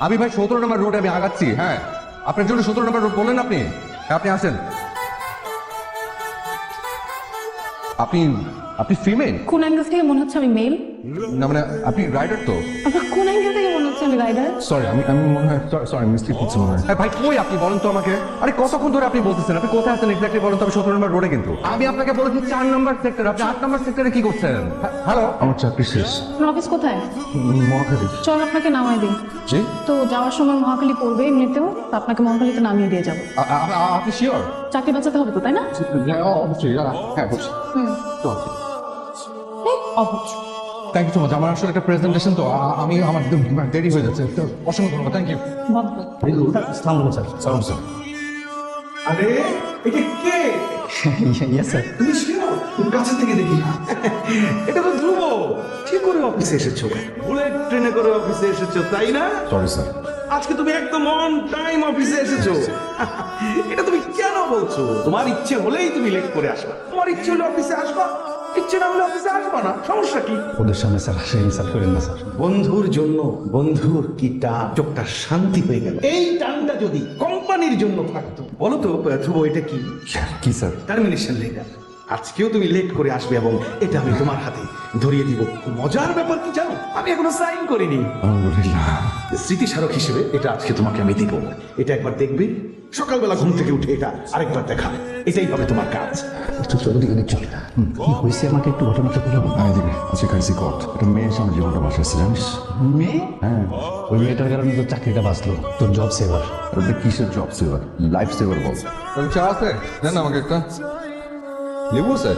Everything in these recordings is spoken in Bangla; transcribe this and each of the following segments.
আমি ভাই সতেরো নম্বর রোড আমি আগাচ্ছি হ্যাঁ। আপনার জন্য সতেরো নম্বর রোড বললেন আপনি? হ্যাঁ, আপনি আসেন। আপনি আপনি ফিমেল কোন অ্যাঙ্গেল থেকে মনে হচ্ছে আমি মেল না মানে আপনি রাইডার তো। আপনার কোন অ্যাঙ্গেল থেকে মনে হচ্ছে আমি রাইডার সরি আমি আমি মনে হয় সরি মিস্টেক করছি মনে হয়। ভাই কই আপনি? বলেন তো আমাকে। আরে কতক্ষণ ধরে আপনি বলতেছেন? আপনি কোথায় আছেন এক্স্যাক্টলি বলেন তো? আমি সতেরো নম্বর রোডে কিন্তু। আমি আপনাকে বলেছি চার নম্বর সেক্টর আপনি আট নম্বর সেক্টরে কি করছেন? হ্যালো? আমার চাকরি শেষ। আপনার অফিস কোথায়? মহাখালী। চল আপনাকে নামাই দিই। জি? তো যাওয়ার সময় মহাখালী পড়বে এমনিতেও তো আপনাকে মহাখালীতে নামিয়ে দিয়ে যাব। আপনি শিওর চাকরি বাঁচাতে হবে তো তাই না? অবশ্যই হ্যাঁ অবশ্যই হুম। এই, অভদ্র থ্যাংক ইউ সো মাচ আমার আসলে একটা প্রেজেন্টেশন তো আমি আমার দেরি হয়ে যাচ্ছে। তো অসংখ্য ধন্যবাদ। থ্যাংক ইউ ভদ্র সালাম স্যার সালাম স্যার আরে এটা কে? ইয়েস স্যার তুমি শিওর কাছে থেকে দেখি এটা তো ধ্রুব। ঠিক করে অফিসে এসেছ? বুলেট ট্রেনে করে অফিসে এসেছ তাই না? সরি স্যার আজকে তুমি একদম অন টাইম অফিসে এসেছ। এটা তুমি কেন বলছো? তোমার ইচ্ছে হলেই তুমি লেট করে আসবা। তোমার ইচ্ছে হলে অফিসে আসবা। ইচ্ছে না হলে অফিসে আসবা না। সমস্যা কি? ওদের সামনে স্যার সেই ইনসাল্ট করেন না স্যার। বন্ধুর জন্য বন্ধুর কি টান? চোখটা শান্তি হয়ে গেল। এই টানটা যদি কোম্পানির জন্য থাকতো বলো তো ধ্রুব এটা কি? কি স্যার? টার্মিনেশন লেটার আজকেও তুমি লেট করে আসবে এবং এটা আমি তোমার হাতে ধরিয়ে দিব। মজার ব্যাপার কি জানো? আমি এখনও সাইন করিনি। আলহামদুলিল্লাহ। স্মৃতি স্মারক হিসেবে এটা আজকে তোমাকে আমি দিব। এটা একবার দেখবে সকালবেলা ঘুম থেকে উঠে এটা আরেকবার দেখাবে। এটাই হবে তোমার কাজ। একটু চলো দিকে চল কি হয়েছে আমাকে একটু ঘটনাটা বলো আমি দেখি আজকে খাইছি কট একটা মেয়ের সামনে জীবনটা জানিস? মেয়ে? হ্যাঁ। ওই মেয়েটার কারণে তোর চাকরিটা বাঁচলো। তোর জব সেভার ওটা কিসের জব সেভার লাইফ সেভার বল। চা আছে? দেন আমাকে একটা। লেবু আছে?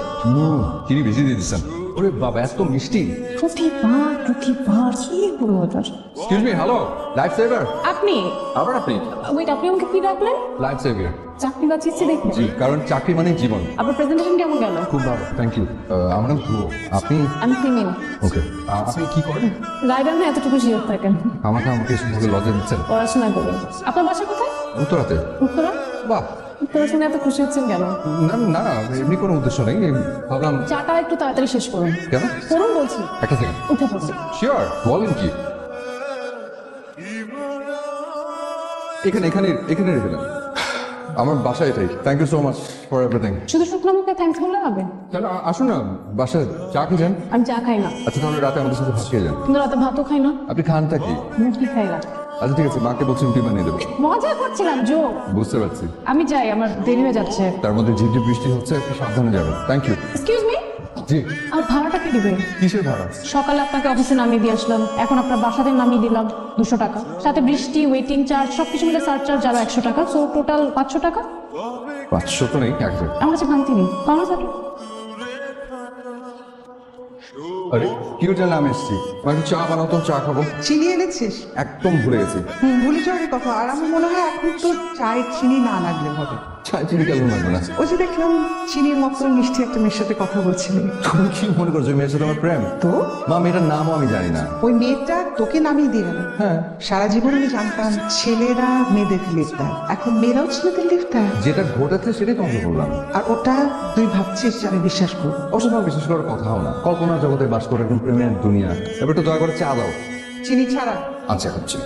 চিনি বেশি দিয়ে দিচ্ছেন। ওরে বাবা এত মিষ্টি। প্রতিবার প্রতিবার কি হলো ওটার excuse me hello life saver আপনি? আবার আপনি? ওয়েট আপনি আমাকে কি ডাকলেন? লাইফ সেভিয়ার চাকরি বাঁচিয়েছি দেখে জি কারণ চাকরি মানে জীবন। আপনার প্রেজেন্টেশন কেমন গেল? খুব ভালো থ্যাংক ইউ আমার নাম ধ্রুব আপনি? আমি ফিমেল ওকে আপনি কি করেন? রাইডার না এতটুকু শিওর থাকেন। আমাকে আমাকে সুযোগ লজে দিচ্ছেন পড়াশোনা করবেন আপনার বাসা কোথায়? উত্তরাতে। উত্তরা? বাহ শুনে এত খুশি হচ্ছেন কেন? না না এমনি কোনো উদ্দেশ্য নেই। ভাবলাম চাটা একটু তাড়াতাড়ি শেষ করুন। কেন? করুন বলছি। একটা সেকেন্ড উঠে পড়ছি শিওর বলেন কি? এখানে এখানে এখানে রেখে দেন। আমার বাসা এটাই। Thank you so much for everything শুধু শুকনো মুখে থ্যাঙ্কস বললে হবে? তাহলে আসুন না বাসায় চা খেয়ে যান আমি চা খাই না। আচ্ছা তাহলে রাতে আমাদের সাথে ভাত খেয়ে যান। কিন্তু রাতে ভাতও খাই না। আপনি খানটা কি? মুরগি খাই না আচ্ছা ঠিক আছে মাকে বলছি রুটি বানিয়ে দেবো। মজা করছিলাম জো বুঝতে পারছি। আমি যাই আমার দেরি হয়ে যাচ্ছে। তার মধ্যে ঝিপঝিপ বৃষ্টি হচ্ছে একটু সাবধানে যাবেন। থ্যাংক ইউ এক্সকিউজ মি জি। আর ভাড়াটা কে দিবে? কিসের ভাড়া? সকালে আপনাকে অফিসে নামিয়ে দিয়ে আসলাম। এখন আপনার বাসাতে নামিয়ে দিলাম দুশো টাকা। সাথে বৃষ্টি ওয়েটিং চার্জ সবকিছু মিলে সার চার্জ আরও একশো টাকা। সো টোটাল পাঁচশো টাকা? পাঁচশো তো নেই আমার কাছে ভাঙতি নেই। কম থাকে? আরে কি জানে আমি এসছি একটু চা বানাও তো চা খাব। চিনি এনেছিস? একদম ভুলে গেছি। হুম, ভুলে যাওয়ার কথা। আর আমার মনে হয় এখন তো চায়ের চিনি না লাগলে হবে। লাগবে না। ওই যে দেখলাম চিনির মতো মিষ্টি একটা মেয়ের সাথে কথা বলছিলি। তুমি কি মনে করছ ওই মেয়ের সাথে আমার প্রেম? তো? মা মেয়েটার নামও আমি জানি না। ওই মেয়েটা তোকে নামিয়ে দিয়ে গেল। হ্যাঁ। সারা জীবন আমি জানতাম ছেলেরা মেয়েদেরকে লিফট দেয়। এখন মেয়েরাও ছেলেদের লিফট দেয়। যেটা ঘটেছে সেটাই তোমাকে বললাম। আর ওটা তুই ভাবছিস যে আমি বিশ্বাস করব? অসম্ভব বিশেষ করার কথাও না। কল্পনা জগতে বাস করে একদম প্রেমের দুনিয়া। এবার তো দয়া করে চা দাও। চিনি ছাড়া। আচ্ছা হচ্ছে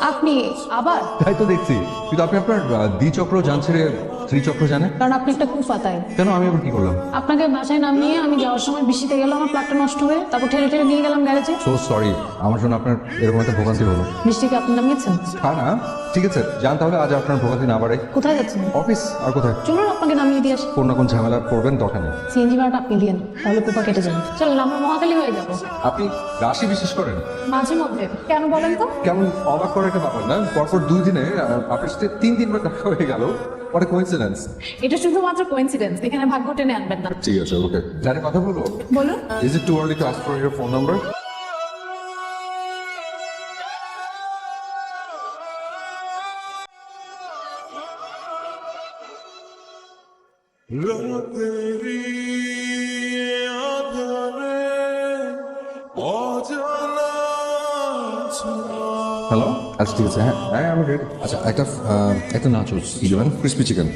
আপনি আবার? তাই তো দেখছি। কিন্তু আপনি আপনার দ্বিচক্র যান ছেড়ে ত্রিচক্র জানে? কারণ আপনি একটা খুব কুফাতায় কেন? আমি আবার কি করলাম? আপনাকে বাসায় নামিয়ে আমি যাওয়ার সময় বৃষ্টিতে গেলাম আমার প্লাগটা নষ্ট হয়ে তারপর ঠেলে ঠেলে নিয়ে গেলাম গ্যারেজে। সো সরি আমার জন্য আপনার এরকম একটা ভোগান্তি হলো। বৃষ্টিকে আপনি নামিয়েছেন? হ্যাঁ না ঠিক আছে যান তাহলে আজ আপনার ভোগান্তি না বাড়ে কোথায় যাচ্ছেন? অফিস আর কোথায়? চলুন আপনাকে নামিয়ে দিয়ে আসি। কোন না কোন ঝামেলা করবেন দরকার নেই। সিএনজি ভাড়াটা আপনি দিন তাহলে কুপা কেটে যাবে। চলুন আমরা মহাকালী হয়ে যাব। আপনি রাশি বিশেষ করেন? মাঝে মধ্যে। কেন বলেন তো? কেমন অবাক করার একটা ব্যাপার না পরপর দুই দিনে আপনার সাথে তিন তিনবার দেখা হয়ে গেল। পরে কোইন্সিডেন্স এটা শুধুমাত্র কোইন্সিডেন্স এখানে ভাগ্য টেনে আনবেন না। ঠিক আছে ওকে। জানি কথা বলব বলুন। Is it too early to ask for your phone number রাতেরি আচ্ছা ঠিক আছে হ্যাঁ। হ্যাঁ আমি রেডি আচ্ছা একটা একটা নাচোস কি দেবেন crispy chicken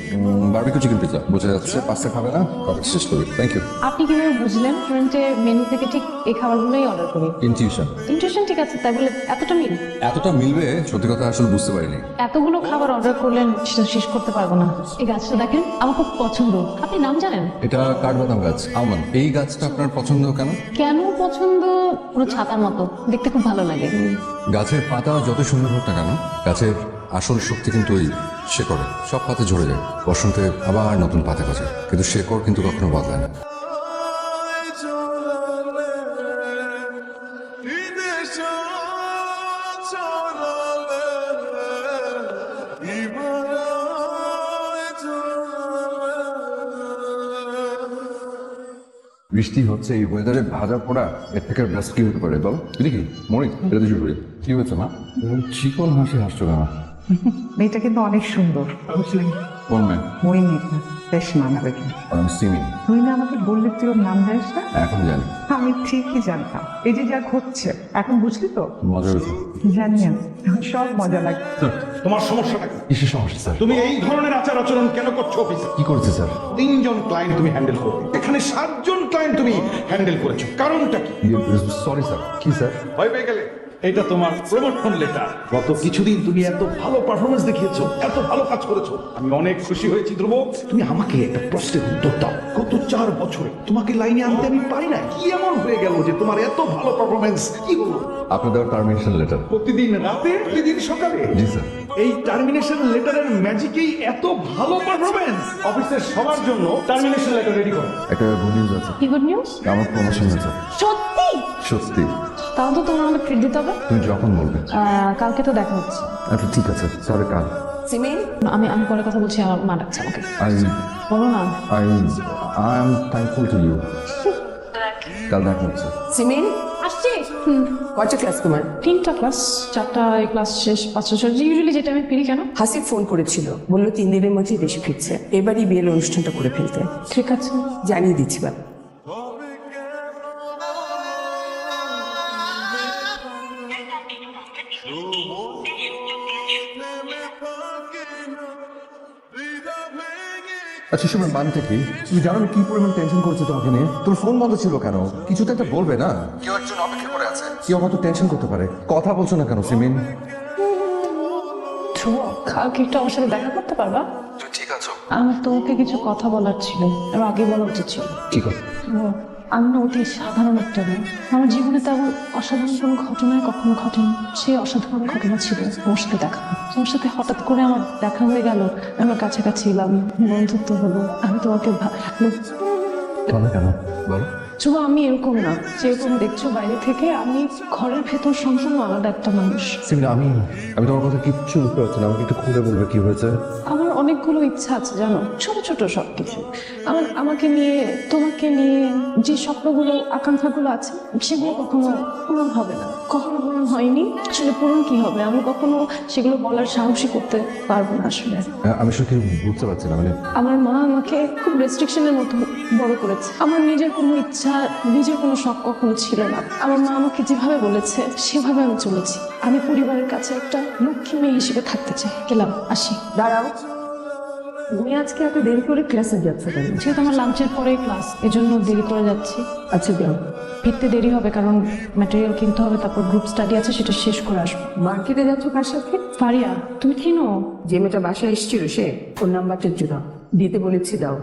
barbecue chicken pizza বোঝা যাচ্ছে পাস্তা খাবে না কবে শেষ করি থ্যাংক ইউ আপনি কীভাবে বুঝলেন রেস্টুরেন্টে মেনু থেকে ঠিক এই খাবারগুলোই অর্ডার করি? ইনটিউশন ইন্টারেশন ঠিক আছে তাই বলে এতটা মিল? এতটা মিলবে সত্যি কথা আসলে বুঝতে পারিনি। এতগুলো খাবার অর্ডার করলেন সেটা শেষ করতে পারব না। এই গাছটা দেখেন আমার খুব পছন্দ। আপনি নাম জানেন? এটা কাঠবাদাম গাছ আলমন্ড এই গাছটা আপনার পছন্দ কেন? কেন পছন্দ, পুরো ছাতার মতো। দেখতে খুব ভালো লাগে। গাছের পাতা যত সুন্দর হোক না কেন, গাছের আসল শক্তি কিন্তু ওই শেকড়ে সব পাতা ঝরে যায়। বসন্তে আবার নতুন পাতা গজায় কিন্তু শেকড় কিন্তু কখনো বদলায় না। বৃষ্টি হচ্ছে এই ওয়েদারে ভাজা পোড়া এর থেকে ব্যাস কি হতে পারে? বলো। দেখি মনে এটা দিয়ে শুরু করি কি হয়েছে মা? চিকন হাসি হাসছো কেন? মেয়েটা কিন্তু অনেক সুন্দর। কোন মেয়ে? বেশ আমি সিমি। তুই না আমাকে বললি তুই ওর নাম জানিস না? এখন জানি। আমি ঠিকই জানতাম। এই যে যা ঘটছে এখন বুঝলি তো? মজা হয়েছে। জানি সব মজা লাগে। তোমার সমস্যাটা কি? কিসের সমস্যা স্যার? তুমি এই ধরনের আচার আচরণ কেন করছ অফিসে কি করছে স্যার? তিনজন ক্লায়েন্ট তুমি হ্যান্ডেল করবে এখানে সাতজন ক্লায়েন্ট তুমি হ্যান্ডেল করেছ। কারণটা কি? Sorry sir. কি স্যার? ভয় পেয়ে গেলে? এটা তোমার প্রমোশন লেটার গত কিছুদিন তুমি এত ভালো পারফরমেন্স দেখিয়েছো এত ভালো কাজ করেছ। আমি অনেক খুশি হয়েছি ধ্রুব। তুমি আমাকে একটা প্রশ্নের উত্তর দাও। গত চার বছরে তোমাকে লাইনে আনতে আমি পারি না কি এমন হয়ে গেল যে তোমার এত ভালো পারফরমেন্স কি হলো? আপনার দেওয়ার টার্মিনেশন লেটার প্রতিদিন রাতে প্রতিদিন সকালে? জি স্যার। এই টার্মিনেশন লেটারের ম্যাজিকেই এত ভালো পারফরমেন্স অফিসের সবার জন্য টার্মিনেশন লেটার রেডি করো। একটা গুড নিউজ আছে। কি গুড নিউজ আমার প্রমোশন হয়েছে সত্যি? সত্যি। তাও তো তোমার আমাকে ট্রিট দিতে হবে? তুমি যখন বলবে। আহ, কালকে তো দেখা হচ্ছে। আচ্ছা ঠিক আছে সরি কাল। সিমেন আমি আমি পরে কথা বলছি আমার মা ডাকছে আমাকে। আই বলো না। I I am thankful to you কাল দেখা হচ্ছে। সিমেন আসছি। কয়টা ক্লাস তোমার? তিনটা ক্লাস চারটা ক্লাস শেষ পাঁচটা শেষ। ইউজুয়ালি যেটা আমি ফিরি কেন? হাসিব ফোন করেছিল বলল তিন দিনের মধ্যেই দেশে ফিরছে। এবারই বিয়ের অনুষ্ঠানটা করে ফেলতে। ঠিক আছে। জানিয়ে দিচ্ছি বাবা। আচ্ছা শুনুন মানতে কি? তুমি জানো আমি কি পরিমাণ টেনশন করছে তোমাকে নিয়ে? তোর ফোন বন্ধ ছিল কেন? কিছু তো একটা বলবে না? কেউ একজন অপেক্ষা করে আছে। কেউ আমার তো টেনশন করতে পারে। কথা বলছো না কেন সিমিন? ধ্রুব কালকে একটু আমার সাথে দেখা করতে পারবা? ঠিক আছো। আমার তোমাকে কিছু কথা বলার ছিল আর আগে বলা উচিত ছিল। কি কথা? ও, আমি না অতি সাধারণ একটা মেয়ে। আমার জীবনে তেমন অসাধারণ কোনো ঘটনায় কখনো ঘটেনি। সেই অসাধারণ ঘটনা ছিল তোমার সাথে দেখা। তোমার সাথে হঠাৎ করে আমার দেখা হয়ে গেল। আমরা কাছাকাছি এলাম বন্ধুত্ব হলো। আমি তোমাকে ভা- কেন? বলো। শুধু আমি এরকম না যেরকম দেখছ বাইরে থেকে আমি ঘরের ভেতর সম্পূর্ণ আলাদা একটা মানুষ। আমি আমি তোমার কথা কিচ্ছু বুঝতে পারছি না। আমাকে একটু খুলে বলবে কি হয়েছে? আমার অনেকগুলো ইচ্ছা আছে জানো? ছোট ছোট সব কিছু আমার আমাকে নিয়ে তোমাকে নিয়ে যে স্বপ্নগুলো আকাঙ্ক্ষাগুলো আছে সেগুলো কখনো পূরণ হবে না। কখনো পূরণ হয়নি আসলে পূরণ কি হবে? আমি কখনো সেগুলো বলার সাহসী করতে পারব না আসলে। আমি আসলে কি বুঝতে পারছি না মানে আমার মা আমাকে খুব রেস্ট্রিকশনের মতো বড় করেছে। আমার নিজের কোনো ইচ্ছা নিজের কোনো শখ কখনো ছিল না। আমার মা আমাকে যেভাবে বলেছে সেভাবে আমি চলেছি। আমি পরিবারের কাছে একটা লক্ষ্মী মেয়ে হিসেবে থাকতে চাই। গেলাম আসি। দাঁড়াও। তুমি আজকে এত দেরি করে ক্লাসে যাচ্ছ কেন? যেহেতু আমার লাঞ্চের পরে ক্লাস এজন্য দেরি করে যাচ্ছি। আচ্ছা যাও। ফিরতে দেরি হবে কারণ ম্যাটেরিয়াল কিনতে হবে তারপর গ্রুপ স্টাডি আছে সেটা শেষ করে আসব। মার্কেটে যাচ্ছ কার সাথে? ফারিয়া তুমি কিনো? যে মেয়েটা বাসায় এসেছিল সে ওর নাম্বারটা দাও। দিতে বলেছি দাও।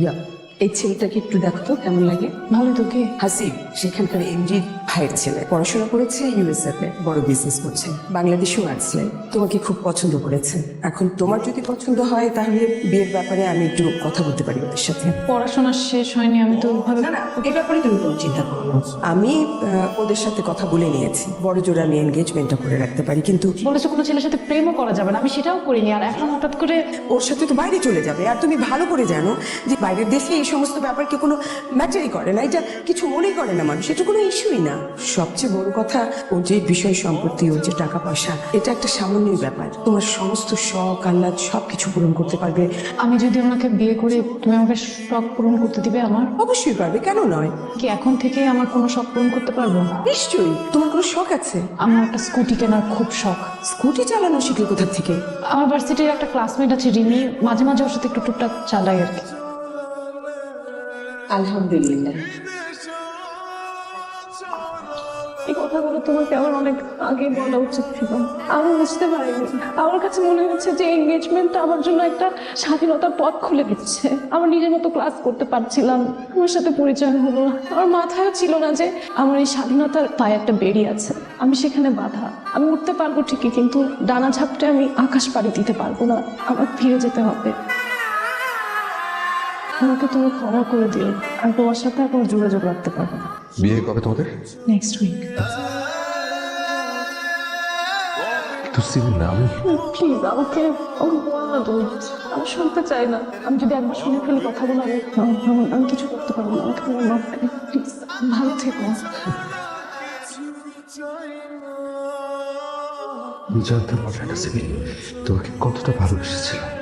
যাও। এই ছেলেটাকে একটু দেখো তো কেমন লাগে? ভালো তোকে হাসিব সেখানকার এমডির ভাইয়ের ছেলে। পড়াশোনা করেছে ইউএসএ তে বড় বিজনেস করছে। বাংলাদেশেও আসছে। তোমাকে খুব পছন্দ করেছে। এখন তোমার যদি পছন্দ হয় তাহলে বিয়ের ব্যাপারে আমি একটু কথা বলতে পারি ওদের সাথে। পড়াশোনা শেষ হয়নি আমি তো ভাবে না না এই ব্যাপারে তুমি কোনো চিন্তা করো না। আমি ওদের সাথে কথা বলে নিয়েছি। বড় জোর আমি এনগেজমেন্টটা করে রাখতে পারি কিন্তু বলেছে কোনো ছেলের সাথে প্রেমও করা যাবে না আমি সেটাও করিনি। আর এখন হঠাৎ করে ওর সাথে তো বাইরে চলে যাবে। আর তুমি ভালো করে জানো যে বাইরের দেশে এই সমস্ত ব্যাপারকে কোনো ম্যাটারই করে না। এটা কিছু মনেই করে না মানুষ। এটা কোনো ইস্যুই না। সবচেয়ে বড় কথা ওর যে বিষয় সম্পত্তি ওর যে টাকা পয়সা এটা একটা সামান্য ব্যাপার। তোমার সমস্ত শখ আহ্লাদ সব কিছু পূরণ করতে পারবে। আমি যদি ওনাকে বিয়ে করে তুমি আমাকে শখ পূরণ করতে দিবে আমার? অবশ্যই পারবে কেন নয়? কি এখন থেকে আমার কোনো শখ পূরণ করতে পারব? নিশ্চয়ই তোমার কোনো কোনো শখ আছে? আমার একটা স্কুটি কেনার খুব শখ। স্কুটি চালানো শিখলে কোথা থেকে? আমার ভার্সিটির একটা ক্লাসমেট আছে রিমি মাঝে মাঝে ওর সাথে একটু টুকটাক চালাই আর কি। আলহামদুলিল্লাহ। কথাগুলো তোমাকে আমার অনেক আগে বলা উচিত ছিল। আমি বুঝতে পারিনি। আমার কাছে মনে হচ্ছে যে এঙ্গেজমেন্টটা আমার জন্য একটা স্বাধীনতার পথ খুলে দিচ্ছে। আমার নিজের মতো ক্লাস করতে পারছিলাম। আমার সাথে পরিচয় হলো। আমার মাথায় ছিল না যে আমার এই স্বাধীনতার পায়ে একটা বেরি আছে। আমি সেখানে বাধা। আমি উঠতে পারব ঠিকই, কিন্তু ডানা ঝাপটে আমি আকাশ পাড়ি দিতে পারব না। আমার ফিরে যেতে হবে। আমাকে তুমি ক্ষমা করে দিও। আমি তোমার সাথে এখন যোগাযোগ রাখতে পারব না। বিয়ে কবে তোমাদের? নেক্সট উইক একটু সিভিল না আমি প্লিজ আমাকে আমাকে বল তুমি আমি শুনতে চাই না। আমি যদি একবার শুনে ফেলি কথাগুলো আমি আমি- আমি কিছু করতে পারব না। আমাকে তুমি মাফ করে প্লিজ ভালো থেকো। আমি জানতাম না একটা সিভিল তোমাকে কতটা ভালোবেসেছিলাম।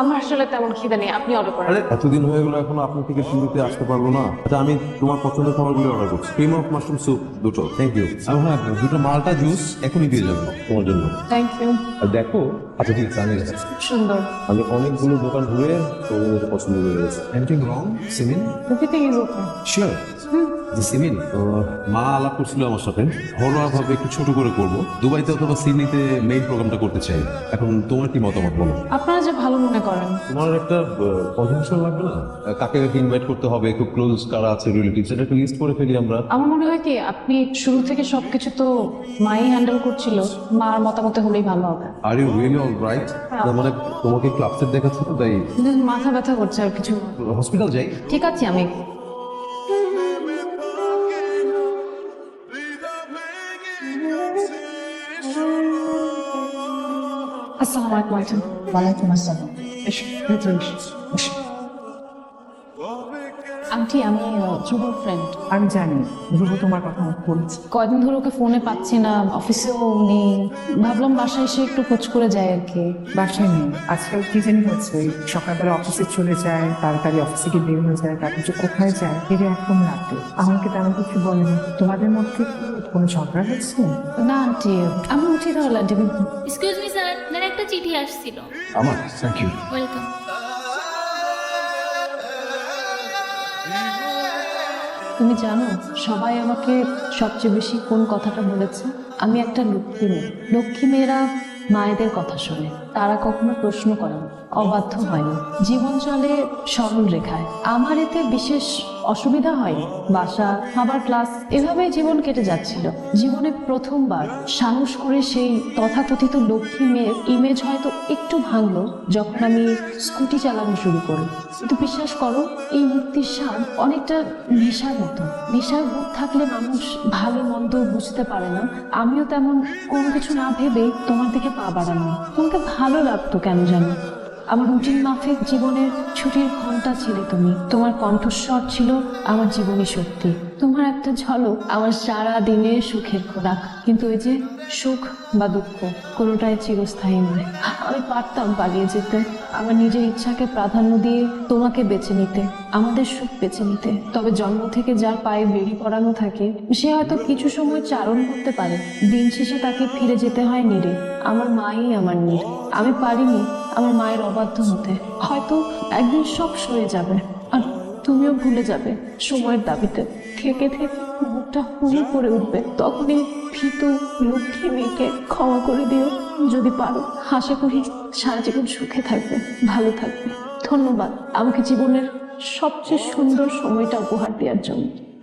আমার আসলে তেমন খিদে নেই আপনি অর্ডার করেন। আরে এতদিন হয়ে গেল এখনও আপনি থেকে শুনতে আসতে পারব না। আচ্ছা আমি তোমার পছন্দের খাবারগুলো অর্ডার করছি। ক্রিম অফ মাশরুম স্যুপ দুটো থ্যাংক ইউ আর হ্যাঁ দুটো মালটা জুস এখনই দিয়ে যাব তোমার জন্য। থ্যাংক ইউ আর দেখো আচ্ছা ঠিক আছে আমি যাচ্ছি। সুন্দর। আমি অনেকগুলো দোকান ঘুরে মতো পছন্দ করে গেছি। Anything wrong Simin everything is okay sure জি সিমিন মা আলাপ করছিল আমার সাথে। ঘরোয়া ভাবে একটু ছোট করে করব। দুবাইতে অথবা সিডনিতে মেইন প্রোগ্রামটা করতে চাই। এখন তোমার কি মতামত বলো? আপনারা যে ভালো মনে করেন। তোমার একটা কনফার্মেশন লাগবে না? কাকে কাকে ইনভাইট করতে হবে? খুব ক্লোজ কারা আছে রিলেটিভস এটা একটু লিস্ট করে ফেলি আমরা। আমার মনে হয় কি আপনি শুরু থেকে সবকিছু তো মাই হ্যান্ডেল করছিল। মার মতামতে হলেই ভালো হবে। Are you really all right মানে তোমাকে ক্লাব সেট দেখাচ্ছে তো তাই মাথা ব্যথা করছে আর কিছু হসপিটাল যাই। ঠিক আছে আমি አሰላም አለይኩም። ዋለይኩም አሰላም። እሺ እሺ আন্টি আমি ধ্রুবর ফ্রেন্ড আমি জানি ধ্রুব তোমার কথা আমাকে বলছে। কয়দিন ধরে ওকে ফোনে পাচ্ছি না অফিসেও নেই। ভাবলাম বাসায় এসে একটু খোঁজ করে যায় আর কি। বাসায় নেই। আজকাল কি জানি হচ্ছে ওই সকালবেলা অফিসে চলে যায় তাড়াতাড়ি অফিসে গিয়ে বের হয়ে যায় তারপর যে কোথায় যায় ফিরে একদম রাতে। আমাকে তেমন কিছু বলেনি। তোমাদের মধ্যে কি কোনো ঝগড়া হচ্ছে? না আন্টি আমি উঠি তাহলে আন্টি। এক্সকিউজ মি স্যার একটা চিঠি আসছিল। আমার? থ্যাংক ইউ ওয়েলকাম তুমি জানো, সবাই আমাকে সবচেয়ে বেশি কোন কথাটা বলেছে? আমি একটা লক্ষ্মী মেয়ে। লক্ষ্মী মেয়েরা মায়েদের কথা শোনে। তারা কখনো প্রশ্ন করে না। অবাধ্য হয় না। জীবন চলে সরল রেখায়। আমার এতে বিশেষ অসুবিধা হয়নি বাসা আবার ক্লাস এভাবেই জীবন কেটে যাচ্ছিল। জীবনে প্রথমবার সাহস করে সেই তথাকথিত লক্ষ্মী মেয়ের ইমেজ হয়তো একটু ভাঙলো যখন আমি স্কুটি চালানো শুরু করি কিন্তু বিশ্বাস করো, এই মুক্তির স্বাদ অনেকটা নেশার মতো। নেশার ভূত থাকলে মানুষ ভালো মন্দ বুঝতে পারে না। আমিও তেমন কোনো কিছু না ভেবেই তোমার দিকে পা বাড়ানো তোমাকে ভালো লাগতো কেন জানো? আমার রুটিন মাফিক জীবনের ছুটির ঘণ্টা ছিলে তুমি। তোমার কণ্ঠস্বর ছিল আমার জীবনী শক্তি। তোমার একটা ঝলক আমার সারা দিনের সুখের খোরাক। কিন্তু ওই যে সুখ বা দুঃখ, কোনোটাই চিরস্থায়ী নয়। আমি পারতাম পালিয়ে যেতে। আমার নিজের ইচ্ছাকে প্রাধান্য দিয়ে তোমাকে বেছে নিতে, আমাদের সুখ বেছে নিতে। তবে জন্ম থেকে যার পায়ে বেরি পড়ানো থাকে, সে হয়তো কিছু সময় চারণ করতে পারে। দিন শেষে তাকে ফিরে যেতে হয় নিরে আমার মাই আমার নীর আমি পারিনি আমার মায়ের অবাধ্য হতে। হয়তো একদিন সব সয়ে যাবে। আর তুমিও ভুলে যাবে সময়ের দাবিতে। থেকে থেকে মুখটা হুড়ি করে উঠবে। তখনই ভীতু লক্ষ্মী মেয়েকে ক্ষমা করে দিও। যদি পারো, আশা করি সারা জীবন সুখে থাকবে, ভালো থাকবে। ধন্যবাদ আমাকে জীবনের সবচেয়ে সুন্দর সময়টা উপহার দেওয়ার জন্য।